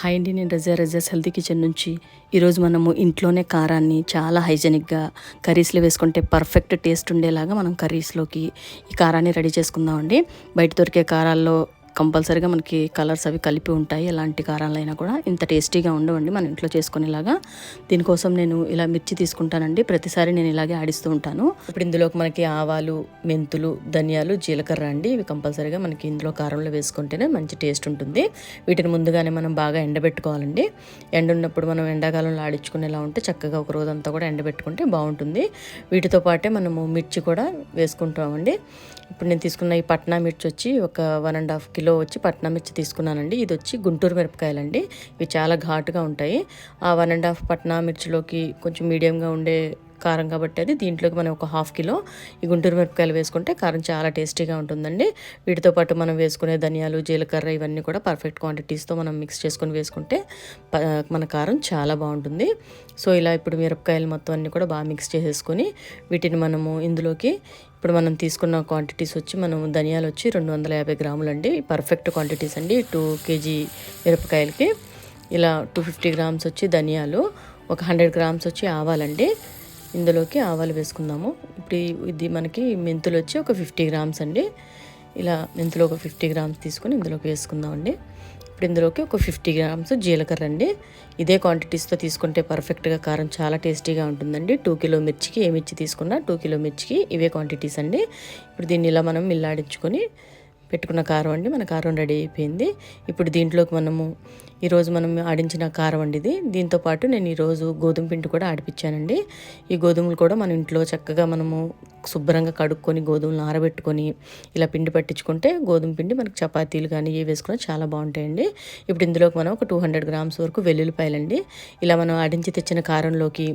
Hi అండి నేను రజా రజాస్ healthy kitchen నుంచి. ఈరోజు మనము ఇంట్లోనే కారాన్ని చాలా హైజెనిక్గా కర్రీస్లో వేసుకుంటే పర్ఫెక్ట్ టేస్ట్ ఉండేలాగా మనం కర్రీస్లోకి ఈ కారాన్ని రెడీ చేసుకుందామండి. బయట దొరికే కారాల్లో కంపల్సరీగా మనకి కలర్స్ అవి కలిపి ఉంటాయి. ఎలాంటి కారాలైనా కూడా ఇంత టేస్టీగా ఉండవండి మన ఇంట్లో చేసుకునేలాగా. దీనికోసం నేను ఇలా మిర్చి తీసుకుంటానండి. ప్రతిసారి నేను ఇలాగే ఆడిస్తూ ఉంటాను. ఇప్పుడు ఇందులోకి మనకి ఆవాలు మెంతులు ధనియాలు జీలకర్ర అండి. ఇవి కంపల్సరీగా మనకి ఇందులో కారంలో వేసుకుంటేనే మంచి టేస్ట్ ఉంటుంది. వీటిని ముందుగానే మనం బాగా ఎండబెట్టుకోవాలండి. ఎండ ఉన్నప్పుడు మనం ఎండాకాలంలో ఆడించుకునేలా ఉంటే చక్కగా ఒక రోజంతా కూడా ఎండబెట్టుకుంటే బాగుంటుంది. వీటితో పాటే మనము మిర్చి కూడా వేసుకుంటామండి. ఇప్పుడు నేను తీసుకున్న ఈ పట్నా మిర్చి వచ్చి ఒక వన్ అండ్ హాఫ్ కిలో వచ్చి పట్నం మిర్చి తీసుకున్నానండి. ఇది వచ్చి గుంటూరు మిరపకాయలండి. ఇవి చాలా ఘాటుగా ఉంటాయి. ఆ వన్ అండ్ హాఫ్ పట్నా మిర్చిలోకి కొంచెం మీడియంగా ఉండే కారం కాబట్టి అది. దీంట్లోకి మనం ఒక హాఫ్ కిలో ఈ గుంటూరు మిరపకాయలు వేసుకుంటే కారం చాలా టేస్టీగా ఉంటుందండి. వీటితో పాటు మనం వేసుకునే ధనియాలు జీలకర్ర ఇవన్నీ కూడా పర్ఫెక్ట్ క్వాంటిటీస్తో మనం మిక్స్ చేసుకొని వేసుకుంటే మన కారం చాలా బాగుంటుంది. సో ఇలా ఇప్పుడు మిరపకాయలు మొత్తం అన్నీ కూడా బాగా మిక్స్ చేసేసుకొని వీటిని మనము ఇందులోకి ఇప్పుడు మనం తీసుకున్న క్వాంటిటీస్ వచ్చి మనం ధనియాలు వచ్చి రెండు వందల యాభై గ్రాములు అండి. పర్ఫెక్ట్ క్వాంటిటీస్ అండి. టూ కేజీ మిరపకాయలకి. ఇలా టూ ఫిఫ్టీ గ్రామ్స్ వచ్చి ధనియాలు ఒక హండ్రెడ్ గ్రామ్స్ వచ్చి ఆవాలండి. ఇందులోకి ఆవాలు వేసుకుందాము. ఇప్పుడు ఇది మనకి మెంతులు వచ్చి ఒక ఫిఫ్టీ గ్రామ్స్ అండి. ఇలా మెంతులు ఒక ఫిఫ్టీ గ్రామ్స్ తీసుకొని ఇందులోకి వేసుకుందామండి ఇప్పుడు ఇందులోకి ఒక ఫిఫ్టీ గ్రామ్స్ జీలకర్ర అండి. ఇదే క్వాంటిటీస్తో తీసుకుంటే పర్ఫెక్ట్గా కారం చాలా టేస్టీగా ఉంటుందండి. టూ కిలో మిర్చికి ఏ మిర్చి తీసుకున్నా టూ కిలో మిర్చికి ఇవే క్వాంటిటీస్ అండి. ఇప్పుడు దీన్ని ఇలా మనం మిల్లాడించుకొని పెట్టుకున్న కారం అండి. మన కారం రెడీ అయిపోయింది. ఇప్పుడు దీంట్లోకి మనము ఈరోజు మనం ఆడించిన కారం అండి ఇది. దీంతోపాటు నేను ఈరోజు గోధుమ పిండి కూడా ఆడిపించానండి ఈ గోధుమలు కూడా మన ఇంట్లో చక్కగా మనము శుభ్రంగా కడుక్కొని గోధుమలు ఆరబెట్టుకొని ఇలా పిండి పట్టించుకుంటే గోధుమ పిండి మనకు చపాతీలు కానీ ఇవి వేసుకున్నా చాలా బాగుంటాయండి. ఇప్పుడు ఇందులోకి మనం ఒక టూ హండ్రెడ్ గ్రామ్స్ వరకు వెల్లుల్లిపాయలండి. ఇలా మనం ఆడించి తెచ్చిన కారంలోకి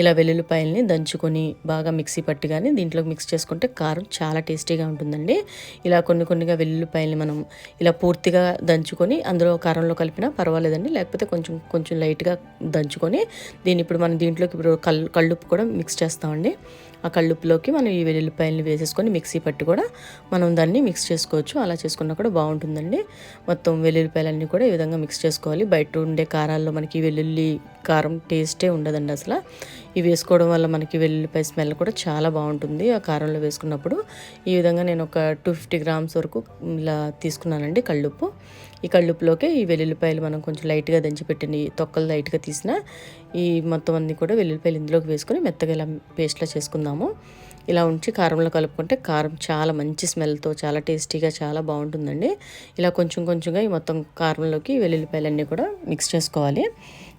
ఇలా వెల్లుల్లిపాయలని దంచుకొని బాగా మిక్సీ పట్టి కానీ దీంట్లోకి మిక్స్ చేసుకుంటే కారం చాలా టేస్టీగా ఉంటుందండి. ఇలా కొన్ని కొన్నిగా వెల్లుల్లిపాయలని మనం ఇలా పూర్తిగా దంచుకొని అందులో కారంలో కలిపినా పర్వాలేదండి. లేకపోతే కొంచెం కొంచెం లైట్గా దంచుకొని దీన్ని ఇప్పుడు మనం దీంట్లోకి ఇప్పుడు కళ్ళు కళ్ళుప్పు కూడా మిక్స్ చేస్తామండి. ఆ కళ్ళుప్పులోకి మనం ఈ వెల్లుల్లిపాయలు వేసేసుకొని మిక్సీ పట్టి కూడా మనం దాన్ని మిక్స్ చేసుకోవచ్చు. అలా చేసుకున్నా కూడా బాగుంటుందండి. మొత్తం వెల్లుల్లిపాయలన్నీ కూడా ఈ విధంగా మిక్స్ చేసుకోవాలి. బయట ఉండే కారాల్లో మనకి వెల్లుల్లి కారం టేస్టే ఉండదండి అసలు. ఇవి వేసుకోవడం వల్ల మనకి వెల్లుల్లిపాయ స్మెల్ కూడా చాలా బాగుంటుంది. ఆ కారంలో వేసుకున్నప్పుడు ఈ విధంగా నేను ఒక టూ ఫిఫ్టీ గ్రామ్స్ వరకు ఇలా తీసుకున్నానండి కళ్ళుప్పు. ఈ కళ్ళుప్పులోకి ఈ వెల్లుల్లిపాయలు మనం కొంచెం లైట్గా దంచిపెట్టిన తొక్కలు లైట్గా తీసిన ఈ మొత్తం అన్ని కూడా వెల్లుల్లిపాయలు ఇందులోకి వేసుకొని మెత్తగా ఇలా పేస్ట్లా చేసుకుందాము. ఇలా ఉంచి కారంలో కలుపుకుంటే కారం చాలా మంచి స్మెల్తో చాలా టేస్టీగా చాలా బాగుంటుందండి. ఇలా కొంచెం కొంచెంగా ఈ మొత్తం కారంలోకి వెల్లుల్లిపాయలన్నీ కూడా మిక్స్ చేసుకోవాలి.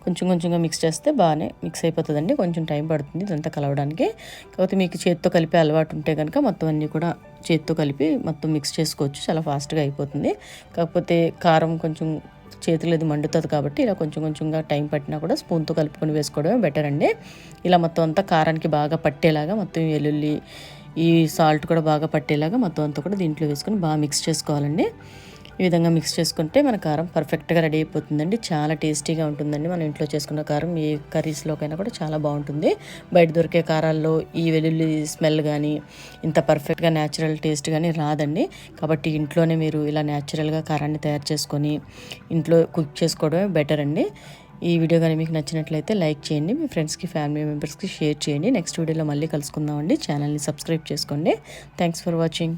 కొంచెం కొంచెంగా మిక్స్ చేస్తే బాగానే మిక్స్ అయిపోతుందండి. కొంచెం టైం పడుతుంది ఇదంతా కలవడానికి. కాకపోతే మీకు చేత్తో కలిపే అలవాటు ఉంటే కనుక మొత్తం అన్నీ కూడా చేత్తో కలిపి మొత్తం మిక్స్ చేసుకోవచ్చు. చాలా ఫాస్ట్గా అయిపోతుంది. కాకపోతే కారం కొంచెం చేతులు ఇది మండుతుంది కాబట్టి ఇలా కొంచెం కొంచెంగా టైం పట్టినా కూడా స్పూన్తో కలుపుకొని వేసుకోవడమే బెటర్ అండి. ఇలా మొత్తం అంతా కారానికి బాగా పట్టేలాగా మొత్తం వెల్లుల్లి ఈ సాల్ట్ కూడా బాగా పట్టేలాగా మొత్తం అంతా కూడా దీంట్లో వేసుకొని బాగా మిక్స్ చేసుకోవాలండి. ఈ విధంగా మిక్స్ చేసుకుంటే మన కారం పర్ఫెక్ట్గా రెడీ అయిపోతుందండి. చాలా టేస్టీగా ఉంటుందండి. మనం ఇంట్లో చేసుకున్న కారం ఏ కర్రీస్లోకైనా కూడా చాలా బాగుంటుంది. బయట దొరికే కారాల్లో ఈ వెల్లుల్లి స్మెల్ కానీ ఇంత పర్ఫెక్ట్గా న్యాచురల్ టేస్ట్ కానీ రాదండి. కాబట్టి ఇంట్లోనే మీరు ఇలా న్యాచురల్గా కారాన్ని తయారు చేసుకొని ఇంట్లో కుక్ చేసుకోవడమే బెటర్ అండి. ఈ వీడియో కానీ మీకు నచ్చినట్లయితే లైక్ చేయండి. మీ ఫ్రెండ్స్కి ఫ్యామిలీ మెంబర్స్కి షేర్ చేయండి. నెక్స్ట్ వీడియోలో మళ్ళీ కలుసుకుందామండి ఛానల్ని సబ్స్క్రైబ్ చేసుకోండి. Thanks for watching